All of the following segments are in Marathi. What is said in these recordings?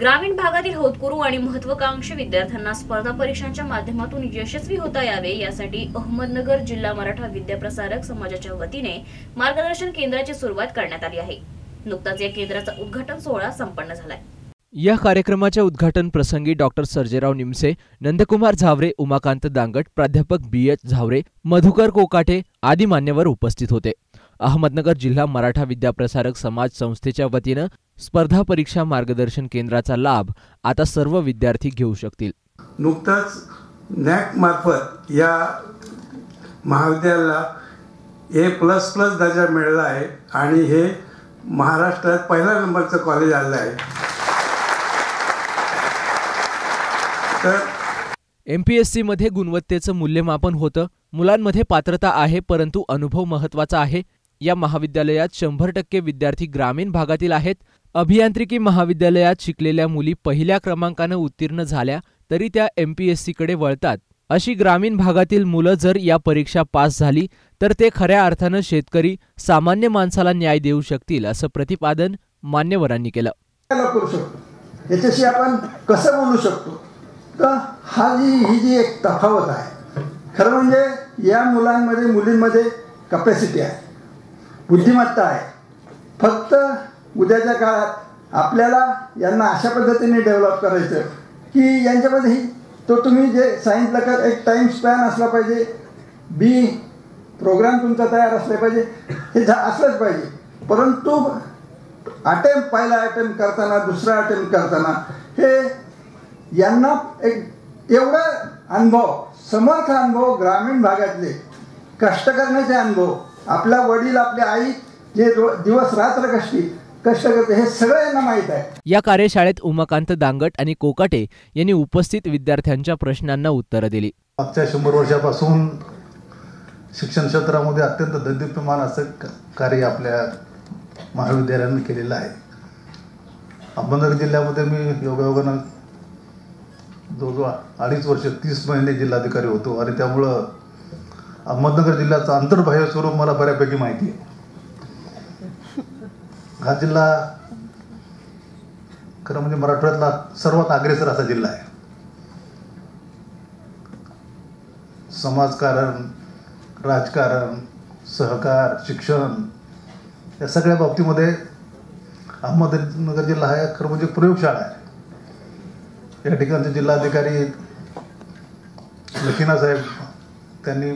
ग्रामीण भागातील होतकुरू आणि महत्वाकांक्षी विद्यार्थ्यांना स्पर्धा परीक्षांच्या माध्यमातून यशस्वी होता यावे यासाठी अहमदनगर जिल्हा मराठा विद्याप्रसारक समाजाच्या वतीने मार्गदर्शन केंद्राची सुरुवात करण्यात आली आहे. नुकताच या केंद्राचा उद्घाटन सोहळा संपन्न झालाय. या कार्यक्रमाच्या उद्घाटन प्रसंगी डॉक्टर सर्जेराव निमसे नंदकुमार झावरे उमाकांत दांगट प्राध्यापक बी. एच. झावरे मधुकर कोकाटे आदी मान्यवर उपस्थित होते. अहमदनगर जिल्हा मराठा विद्याप्रसारक समाज संस्थेच्या वतीनं स्पर्धा परीक्षा मार्गदर्शन केंद्राचा लाभ आता सर्व विद्यार्थी घेऊ शकतील. नुकताच नॅक मार्फत या महाविद्यालयाला ए प्लस प्लस दर्जा मिळाला आहे आणि हे महाराष्ट्रात पहिल्या नंबरचं कॉलेज आलं आहे. तर एम पी एस सीमध्ये गुणवत्तेचं मूल्यमापन होतं. मुलांमध्ये पात्रता आहे परंतु अनुभव महत्त्वाचा आहे. या महाविद्यालयात शंभर टक्के विद्यार्थी ग्रामीण भागातील आहेत. अभियांत्रिकी महाविद्यालयात शिकलेल्या मुली पहिल्या क्रमांकानं उत्तीर्ण झाल्या तरी त्या एम पी एस सीकडे वळतात. अशी ग्रामीण भागातील मुलं जर या परीक्षा पास झाली तर ते खऱ्या अर्थानं शेतकरी सामान्य माणसाला न्याय देऊ शकतील असं प्रतिपादन मान्यवरांनी केलं. करू शकतो? याच्याशी आपण कसं बोलू शकतो? तर हा जी ही जी एक तफावत आहे खरं म्हणजे या मुलांमध्ये मुलींमध्ये कपॅसिटी आहे बुद्धिमत्ता आहे. फक्त उद्याच्या काळात आपल्याला यांना अशा पद्धतीने डेव्हलप करायचं की यांच्यामध्ये ही तो तुम्ही जे सांगितलं का एक टाईम स्पॅन असला पाहिजे. बी प्रोग्राम तुमचा तयार असला पाहिजे. हे झा असलंच पाहिजे. परंतु अटेम्प्ट पहिला अटेम्प्ट करताना दुसरा अटेम्प्ट करताना हे यांना एक एवढा अनुभव समर्थ अनुभव ग्रामीण भागातले कष्ट करण्याचे अनुभव आपला वडील आपली आई जे रो- दिवस रात्र कष्टी कष्ट करते हे सगळं यांना माहीत आहे. या कार्यशाळेत उमाकांत दांगट आणि कोकाटे यांनी उपस्थित विद्यार्थ्यांच्या प्रश्नांना उत्तरं दिली. मागच्या शंभर वर्षापासून शिक्षण क्षेत्रामध्ये अत्यंत दैदिप्यमान असं क- कार्य आपल्या महाविद्यालयाने केलेलं आहे. अहमदनगर जिल्ह्यामध्ये मी योगायोगानं जवळजवळ अडीच वर्ष तीस महिने जिल्हाधिकारी होतो आणि त्यामुळं अहमदनगर जिल्ह्याचं अंतर्बाह्य स्वरूप मला बऱ्यापैकी माहिती आहे. हा जिल्हा खरं म्हणजे मराठवाड्यातला सर्वात अग्रेसर असा जिल्हा आहे. समाजकारण राजकारण सहकार शिक्षण या सगळ्या बाबतीमध्ये अहमदनगर जिल्हा हा खरं म्हणजे प्रयोगशाळा आहे. या ठिकाणचे जिल्हाधिकारी लखीना साहेब त्यांनी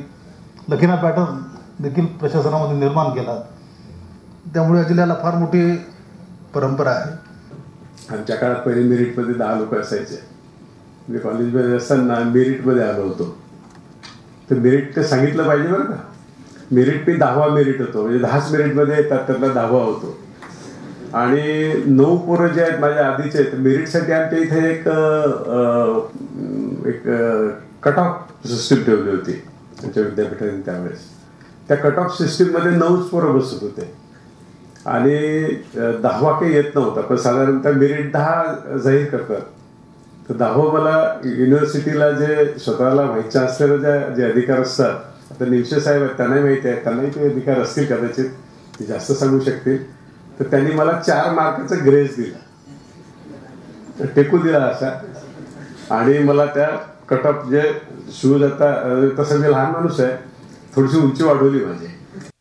लखीना पॅटर्न देखील प्रशासनामध्ये निर्माण केला. त्यामुळे या जिल्ह्याला फार मोठी परंपरा आहे. आमच्या काळात पहिले मेरिटमध्ये दहा लोक असायचे. म्हणजे कॉलेजमध्ये असताना मेरिटमध्ये आलो होतो. तर मेरिट ते सांगितलं पाहिजे बरं का? मेरिट मी दहावा मेरिट होतो. म्हणजे दहाच मेरिटमध्ये येतात त्यातला दहावा होतो. आणि नऊ पोरं जे आहेत माझ्या आधीचे आहेत मेरिटसाठी आमच्या इथे एक एक कट ऑफ सिस्टीम ठेवली होती. आमच्या विद्यापीठाने त्यावेळेस. त्या कट ऑफ सिस्टीममध्ये नऊच पोरं बसत होते. आणि दहावा काही येत नव्हता. पण साधारणतः मेरिट दहा जाहीर करतात. तर दहावं मला युनिव्हर्सिटीला जे स्वतःला व्हायच्या असलेल्या ज्या जे अधिकार असतात आता निमशे साहेब आहेत त्यांनाही माहिती आहे. त्यांनाही ते अधिकार असतील कदाचित. ते जास्त सांगू शकतील. तर त्यांनी मला चार मार्काचा ग्रेस दिला. टेकू दिला असा. आणि मला त्या कट ऑफ जे शूज आता तसं मी लहान माणूस आहे थोडीशी उंची वाढवली माझी.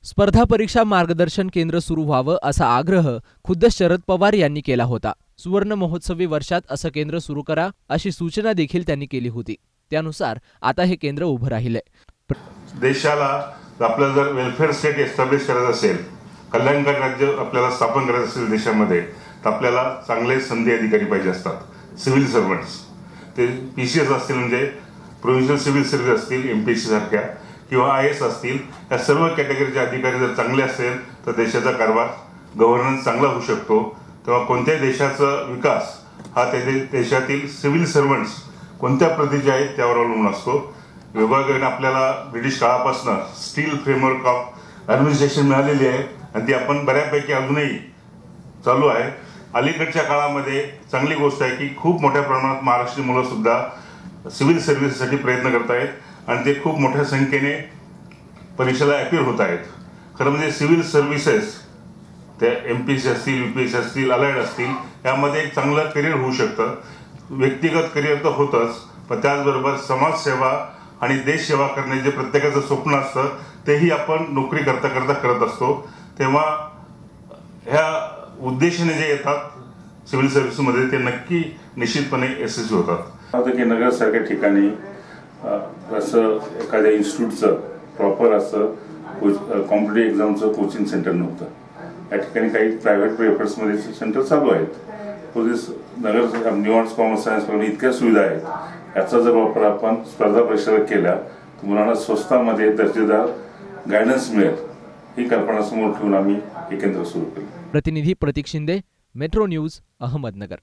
स्पर्धा परीक्षा मार्गदर्शन केंद्र सुरू व्हावं असा आग्रह खुद्द शरद पवार यांनी केला होता. सुवर्ण महोत्सवी वर्षात असं केंद्र सुरू करा अशी सूचना देखील त्यांनी केली होती. त्यानुसार आता हे केंद्र उभं राहिलंय. देशाला आपलं जर वेलफेअर स्टेट एस्टॅब्लिश करायचं असेल कल्याणकारी राज्य आपल्याला स्थापन करायचं असेल देशामध्ये तर आपल्याला चांगले संधी अधिकारी पाहिजे असतात. सिव्हिल सर्वंट्स ते पी सी एस असतील म्हणजे प्रोव्हिन्शियल सिव्हिल सर्व्हिस असतील एम पी सी सारख्या. किंवा आय एस असतील या सर्व कॅटेगरीचे अधिकारी जर चांगले असेल तर देशाचा कारभार गव्हर्नन्स चांगला होऊ शकतो. तेव्हा कोणत्याही देशाचा विकास हा त्या देशातील सिव्हिल सर्वंट्स कोणत्या प्रतीचे आहेत त्यावर अवलंबून असतो. विभागाने आपल्याला ब्रिटिश काळापासून स्टील फ्रेमवर्क ऑफ ॲडमिनिस्ट्रेशन मिळालेली आहे आणि ती आपण बऱ्यापैकी अजूनही चालू आहे. अलीकडच्या काळामध्ये चांगली गोष्ट आहे की खूप मोठ्या प्रमाणात महाराष्ट्रीय मुलंसुद्धा सिव्हिल सर्व्हिससाठी प्रयत्न करत आहेत आणि ते खूप मोठ्या संख्येने परीक्षेला ॲपियर होत आहेत. खरं म्हणजे सिव्हिल सर्व्हिसेस त्या एम पी एस सी असतील यू पी एस सी असतील अलाइड असतील यामध्ये एक चांगलं करिअर होऊ शकतं. व्यक्तिगत करिअर तर होतंच पण त्याचबरोबर समाजसेवा आणि देशसेवा करणे जे प्रत्येकाचं स्वप्न असतं तेही आपण नोकरी करता करता करत असतो. तेव्हा ह्या उद्देशाने जे येतात सिव्हिल सर्व्हिसमध्ये ते नक्की निश्चितपणे यशस्वी होतात. होतं की नगरसारख्या ठिकाणी असं एखाद्या इन्स्टिट्यूटचं प्रॉपर असं कॉम्पिटेटिव्ह एक्झामचं कोचिंग सेंटर नव्हतं. या ठिकाणी काही प्रायव्हेट पेपर्समध्ये सेंटर चालू आहेत. पोलीस नगर निवान्स कॉमर्स सायन्स प्रमाणे इतक्या सुविधा आहेत. याचा जर वापर आपण स्पर्धा परीक्षा केल्या तर मुलांना स्वस्तामध्ये दर्जेदार गायडन्स मिळेल. ही कल्पना समोर ठेवून आम्ही हे केंद्र सुरू केलं. प्रतिनिधी प्रतीक शिंदे मेट्रो न्यूज अहमदनगर.